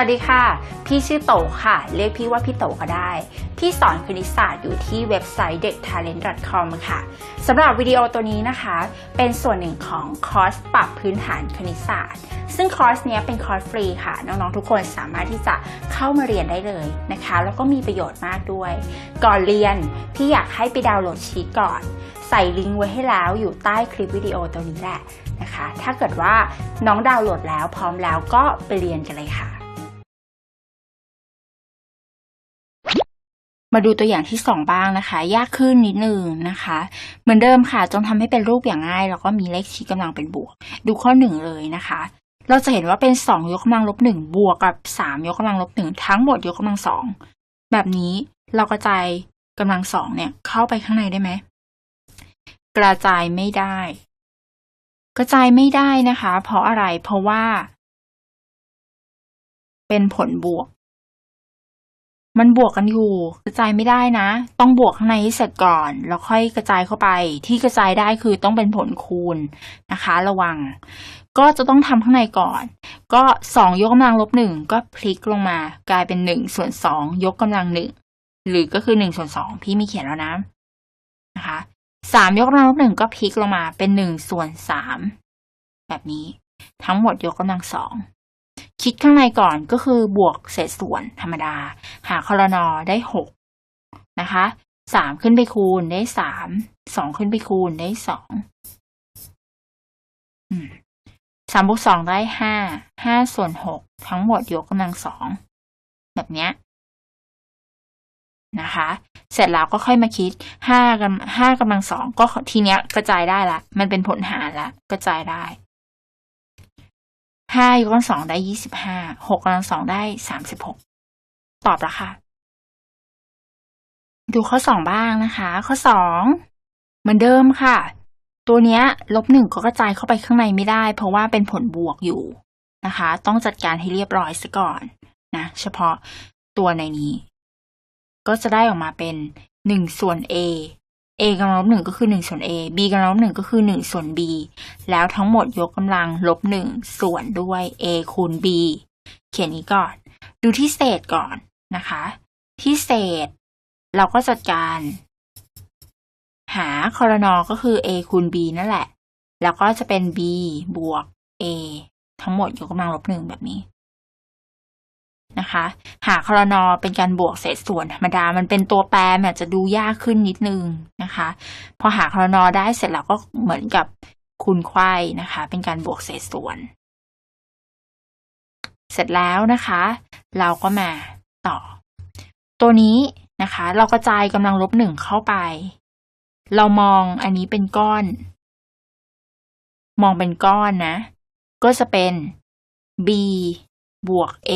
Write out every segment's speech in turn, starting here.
วัสดีค่ะ พี่ชื่อโตค่ะ เรียกพี่ว่าพี่โตก็ได้ พี่สอนคณิตศาสตร์อยู่ที่เว็บไซต์เด็ก talent com ค่ะสำหรับวิดีโอตัวนี้นะคะ เป็นส่วนหนึ่งของคอร์สปรับพื้นฐานคณิตศาสตร์ ซึ่งคอร์สเนี้ยเป็นคอร์สฟรีค่ะ น้องๆทุกคนสามารถที่จะเข้ามาเรียนได้เลยนะคะ แล้วก็มีประโยชน์มากด้วย ก่อนเรียนพี่อยากให้ไปดาวน์โหลดชีตก่อน ใส่ลิงก์ไว้ให้แล้วอยู่ใต้คลิปวิดีโอตัวนี้แหละนะคะ ถ้าเกิดว่าน้องดาวน์โหลดแล้วพร้อมแล้วก็ไปเรียนกันเลยค่ะ มาดูตัวอย่างที่สองบ้างนะคะ ยากขึ้นนิดนึงนะคะ เหมือนเดิมค่ะ จงทำให้เป็นรูปอย่างง่าย แล้วก็มีเลขชี้กำลังเป็นบวก ดูข้อหนึ่งเลยนะคะ เราจะเห็นว่าเป็นสองยกกำลังลบหนึ่งบวกกับสามยกกำลังลบหนึ่งทั้งหมดยกกำลังสองแบบนี้เรากระจายกำลังสองเนี่ยเข้าไปข้างในได้ไหมกระจายไม่ได้ กระจายไม่ได้นะคะ เพราะอะไรเพราะว่า เป็นผลบวก มันบวกกันอยู่ กระจายไม่ได้นะ ต้องบวกข้างในให้เสร็จก่อน แล้วค่อยกระจายเข้าไป ที่กระจายได้คือต้องเป็นผลคูณนะคะ ระวัง ก็จะต้องทำข้างในก่อน ก็สองยกกำลังลบหนึ่งก็พลิกลงมา กลายเป็นหนึ่งส่วนสองยกกำลังหนึ่งหรือก็คือหนึ่งส่วนสองพี่ไม่เขียนแล้วนะนะคะสามยกกำลังลบหนึ่งก็พลิกลงมาเป็นหนึ่งส่วนสามแบบนี้ ทั้งหมดยกกำลังสอง คิดข้างในก่อนก็คือบวกเศษส่วนธรรมดา หาคอรนอได้หกนะคะสามขึ้นไปคูณได้สามสองขึ้นไปคูณได้สองสามบวกสองได้ห้าห้าส่วนหกทั้งหมดยกกำลังสองแบบเนี้ยนะคะ เสร็จแล้วก็ค่อยมาคิดห้ากำห้ากำลังสองก็ทีเนี้ยกระจายได้ละ มันเป็นผลหารละ กระจายได้ ห้ายกกำลังสองได้ยี่สิบห้าหกกำลังสองได้สามสิบหกตอบแล้วค่ะ ดูข้อสองบ้างนะคะ ข้อสองเหมือนเดิมค่ะ ตัวเนี้ยลบหนึ่งก็กระจายเข้าไปข้างในไม่ได้ เพราะว่าเป็นผลบวกอยู่นะคะ ต้องจัดการให้เรียบร้อยซะก่อนนะเฉพาะตัวในนี้ ก็จะได้ออกมาเป็นหนึ่งส่วน a a กำลังลบหนึ่งก็คือหนึ่งส่วน a b กำลังลบหนึ่งก็คือหนึ่งส่วน b แล้วทั้งหมดยกกำลังลบหนึ่งส่วนด้วย a คูณ b เขียนนี้ก่อน ดูที่เศษก่อนนะคะ ที่เศษ เราก็จัดการ หาคอรนอก็คือ a คูณ b นั่นแหละ แล้วก็จะเป็น b บวก a ทั้งหมดยกกำลังลบหนึ่งแบบนี้นะคะ หาคอรนอเป็นการบวกเศษส่วนธรรมดา มันเป็นตัวแปรมันจะดูยากขึ้นนิดนึง นะคะ พอหาคอนอได้เสร็จแล้วก็เหมือนกับคูณไขว้นะคะ เป็นการบวกเศษส่วน เสร็จแล้วนะคะ เราก็มาต่อ ตัวนี้นะคะ เรากระจายกำลังลบหนึ่งเข้าไป เรามองอันนี้เป็นก้อน มองเป็นก้อนนะ ก็จะเป็น b บวก a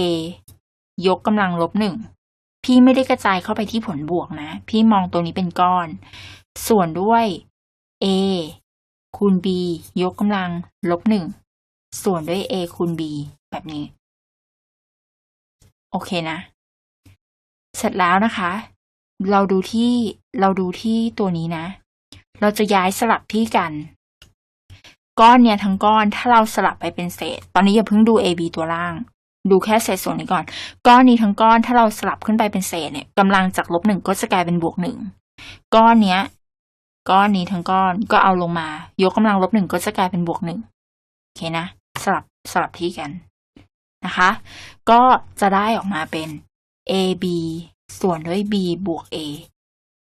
ยกกำลังลบหนึ่งพี่ไม่ได้กระจายเข้าไปที่ผลบวกนะ พี่มองตัวนี้เป็นก้อน ส่วนด้วย a คูณ b ยกกำลังลบหนึ่งส่วนด้วย a คูณ b แบบนี้ โอเคนะ เสร็จแล้วนะคะ เราดูที่เราดูที่ตัวนี้นะ เราจะย้ายสลับที่กัน ก้อนเนี่ยทั้งก้อนถ้าเราสลับไปเป็นเศษ ตอนนี้อย่าเพิ่งดู a b ตัวล่าง ดูแค่เศษส่วนนี้ก่อน ก้อนนี้ทั้งก้อนถ้าเราสลับขึ้นไปเป็นเศษเนี่ยกำลังจากลบหนึ่งก็จะกลายเป็นบวกหนึ่งก้อนเนี้ย ก้อนนี้ทั้งก้อนก็เอาลงมา ยกกำลังลบหนึ่งก็จะกลายเป็นบวกหนึ่งโอเคนะ สลับสลับที่กันนะคะ ก็จะได้ออกมาเป็น a b ส่วนด้วย b บวก a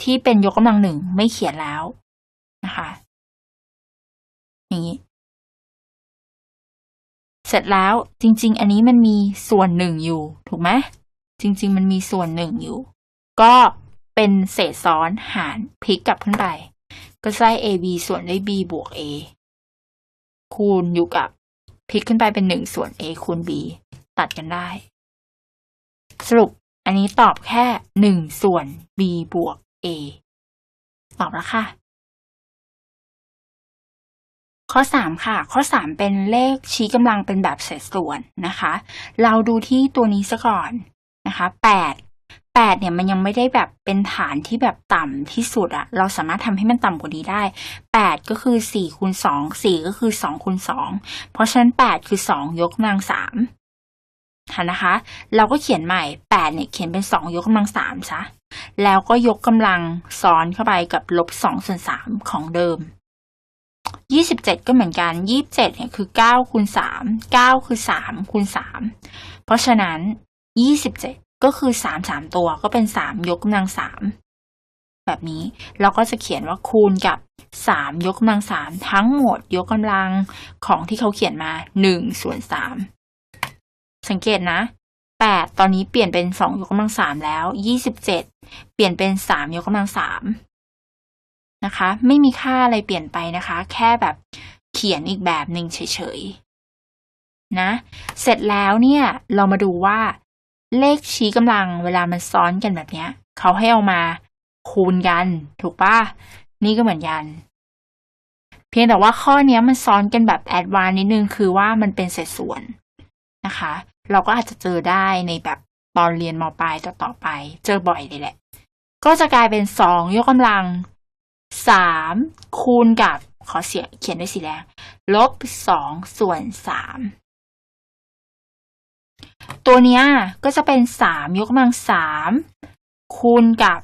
ที่เป็นยกกำลังหนึ่งไม่เขียนแล้วนะคะอย่างนี้ เสร็จแล้วจริง ๆ อันนี้มันมีส่วนหนึ่งอยู่ ถูกไหมจริง ๆ มันมีส่วนหนึ่งอยู่ ก็เป็นเศษซ้อนหารพลิกกลับขึ้นไป ก็ได้ ab ส่วนด้วย b บวก a คูณอยู่กับพลิกขึ้นไปเป็นหนึ่งส่วน a คูณ b ตัดกันได้ สรุปอันนี้ตอบแค่หนึ่งส่วน b บวก a ตอบแล้วค่ะ ข้อ 3 ค่ะ ข้อ 3 เป็นเลขชี้กำลังเป็นแบบเศษส่วนนะคะ เราดูที่ตัวนี้ซะก่อนนะคะ8 8 เนี่ยมันยังไม่ได้แบบเป็นฐานที่แบบต่ำที่สุดอะเราสามารถทำให้มันต่ำกว่านี้ได้ 8 ก็คือ4คูณ2 4 ก็คือ2คูณ2เพราะฉะนั้น 8 คือ 2 ยกกำลัง3ทันนะคะ เราก็เขียนใหม่แปดเนี่ยเขียนเป็นสองยกกำลังสามซะแล้วก็ยกกำลังซ้อนเข้าไปกับลบสองส่วนสามของเดิมยี่สิบเจ็ดก็เหมือนกันยี่สิบเจ็ดเนี่ยคือเก้าคูณสามเก้าคือสามคูณสามเพราะฉะนั้นยี่สิบเจ็ด ก็คือสามสามตัวก็เป็นสามยกกำลังสามแบบนี้เราก็จะเขียนว่าคูณกับสามยกกำลังสามทั้งหมดยกกำลังของที่เขาเขียนมาหนึ่งส่วนสามสังเกตนะแปดตอนนี้เปลี่ยนเป็นสองยกกำลังสามแล้วยี่สิบเจ็ดเปลี่ยนเป็นสามยกกำลังสามนะคะ ไม่มีค่าอะไรเปลี่ยนไปนะคะ แค่แบบเขียนอีกแบบหนึ่งเฉยๆนะ เสร็จแล้วเนี่ยเรามาดูว่า เลขชี้กำลังเวลามันซ้อนกันแบบเนี้ย เขาให้เอามาคูณกัน ถูกปะนี่ก็เหมือนกัน เพียงแต่ว่าข้อนี้มันซ้อนกันแบบแอดวานนิดนึงคือว่ามันเป็นเศษส่วนนะคะ เราก็อาจจะเจอได้ในแบบตอนเรียนมปลายต่อต่อไป เจอบ่อยเลยแหละ ก็จะกลายเป็นสองยกกำลังสามคูณกับขอเสียเขียนด้วยสีแดงลบสองส่วนสาม ตัวเนี้ยก็จะเป็นสามยกกำลังสามคูณกับ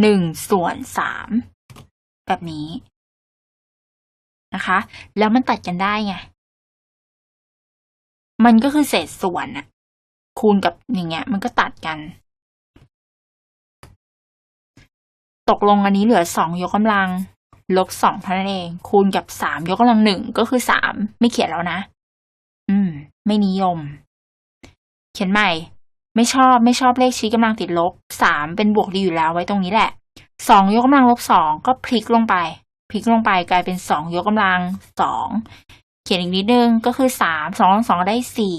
หนึ่งส่วนสามแบบนี้นะคะ แล้วมันตัดกันได้ไง มันก็คือเศษส่วนอะคูณกับอย่างเงี้ย มันก็ตัดกัน ตกลงอันนี้เหลือสองยกกำลัง ลบสองเท่านั้นเอง คูณกับสามยกกำลังหนึ่งก็คือสามไม่เขียนแล้วนะ ไม่นิยม เขียนใหม่ ไม่ชอบไม่ชอบเลขชี้กำลังติดลบสามเป็นบวกดีอยู่แล้วไว้ตรงนี้แหละสองยกกำลังลบสองก็พลิกลงไป พลิกลงไปกลายเป็นสองยกกำลังสองเขียนอีกนิดนึงก็คือสามสองสองได้สี่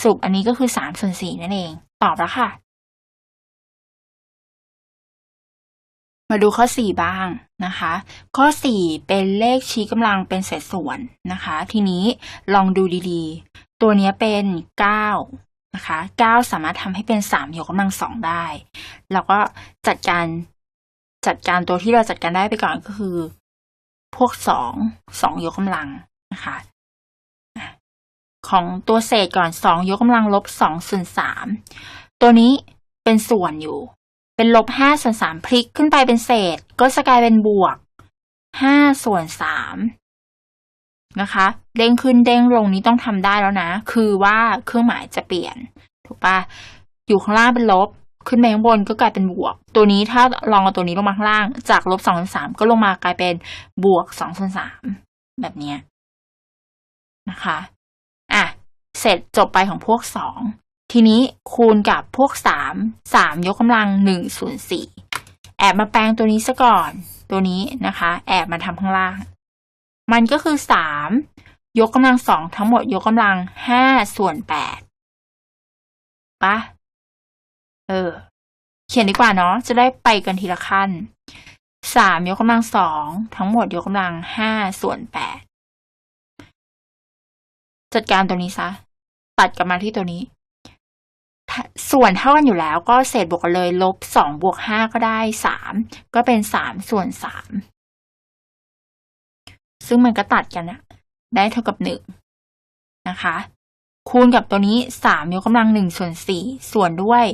สรุปอันนี้ก็คือสามส่วนสี่นั่นเอง ตอบแล้วค่ะ มาดูข้อ 4 บ้างนะคะ ข้อ 4 เป็นเลขชี้กำลังเป็นเศษส่วนนะคะ ทีนี้ลองดูดีๆ ตัวนี้เป็น 9 นะคะ 9 สามารถทำให้เป็น 3 ยกกำลังสองได้ แล้วก็จัดการจัดการตัวที่เราจัดการได้ไปก่อนก็คือ พวก 2 2 ยกกำลังนะคะอะของตัวเศษก่อน 2 ยกกำลังลบ2ส่วน3ตัวนี้เป็นส่วนอยู่ เป็นลบห้าส่วนสามพลิกขึ้นไปเป็นเศษ ก็จะกลายเป็นบวกห้าส่วนสามนะคะเด้งขึ้นเด้งลงนี้ต้องทำได้แล้วนะ คือว่าเครื่องหมายจะเปลี่ยน ถูกปะอยู่ข้างล่างเป็นลบ ขึ้นไปข้างบนก็กลายเป็นบวก ตัวนี้ถ้าลองเอาตัวนี้ลงมาข้างล่าง จากลบสองส่วนสามก็ลงมากลายเป็นบวกสองส่วนสามแบบเนี้ยนะคะอะเสร็จจบไปของพวกสอง ทีนี้คูณกับพวกสามสามยกกำลังหนึ่งส่วนสี่แอบมาแปลงตัวนี้ซะก่อน ตัวนี้นะคะ แอบมาทำข้างล่าง มันก็คือสามยกกำลังสองทั้งหมดยกกำลังห้าส่วนแปดปะเออ เขียนดีกว่าเนาะจะได้ไปกันทีละขั้นสามยกกำลังสองทั้งหมดยกกำลังห้าส่วนแปดจัดการตัวนี้ซะ ตัดกลับมาที่ตัวนี้ ส่วนเท่ากันอยู่แล้วก็เศษบวกกันเลย ลบสองบวกห้าก็ได้สามก็เป็นสามส่วนสามซึ่งมันก็ตัดกันอะได้เท่ากับหนึ่งนะคะ คูณกับตัวนี้สามยกกำลังหนึ่งส่วนสี่ส่วนด้วย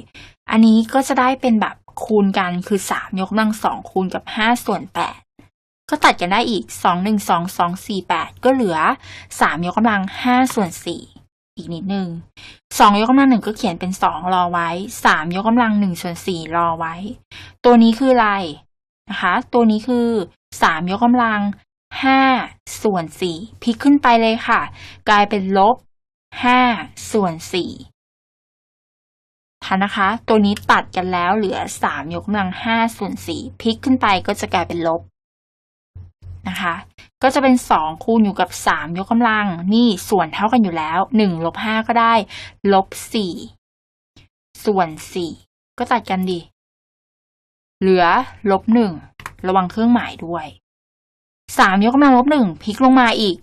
อันนี้ก็จะได้เป็นแบบคูณกันคือสามยกกำลังสองคูณกับห้าส่วนแปดก็ตัดกันได้อีกสองหนึ่งสองสองสี่แปดก็เหลือสามยกกำลังห้าส่วนสี่ อีกนิดนึงสองยกกำลังหนึ่งก็เขียนเป็นสองรอไว้สามยกกำลังหนึ่งส่วนสี่รอไว้ ตัวนี้คืออะไรนะคะ ตัวนี้คือสามยกกำลังห้าส่วนสี่พลิกขึ้นไปเลยค่ะ กลายเป็นลบห้าส่วนสี่ทันนะคะ ตัวนี้ตัดกันแล้วเหลือสามยกกำลังห้าส่วนสี่พลิกขึ้นไปก็จะกลายเป็นลบ นะคะ ก็จะเป็นสองคูณอยู่กับสามยกกำลัง นี่ส่วนเท่ากันอยู่แล้วหนึ่งลบห้าก็ได้ลบสี่ส่วนสี่ก็ตัดกันดิ เหลือลบหนึ่งระวังเครื่องหมายด้วยสามยกกำลังลบหนึ่งพลิกลงมาอีก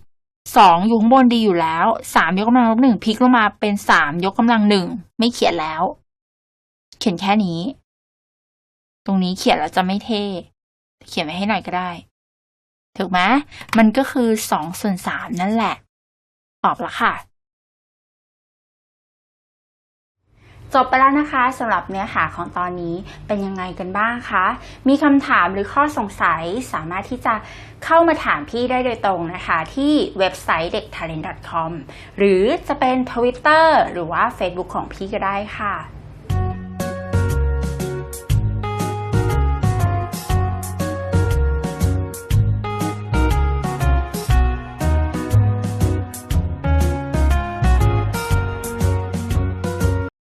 สองอยู่ข้างบนดีอยู่แล้วสามยกกำลังลบหนึ่งพลิกลงมาเป็นสามยกกำลังหนึ่งไม่เขียนแล้ว เขียนแค่นี้ ตรงนี้เขียนแล้วจะไม่เท่เขียนไว้ให้หน่อยก็ได้ ถูกไหมมันก็คือสองส่วนสามนั่นแหละ ตอบละค่ะ จบไปแล้วนะคะสำหรับเนื้อหาของตอนนี้เป็นยังไงกันบ้างคะ มีคำถามหรือข้อสงสัยสามารถที่จะเข้ามาถามพี่ได้โดยตรงนะคะ ที่เว็บไซต์เด็ก talent.com หรือจะเป็น Twitter หรือว่า Facebook ของพี่ก็ได้ค่ะ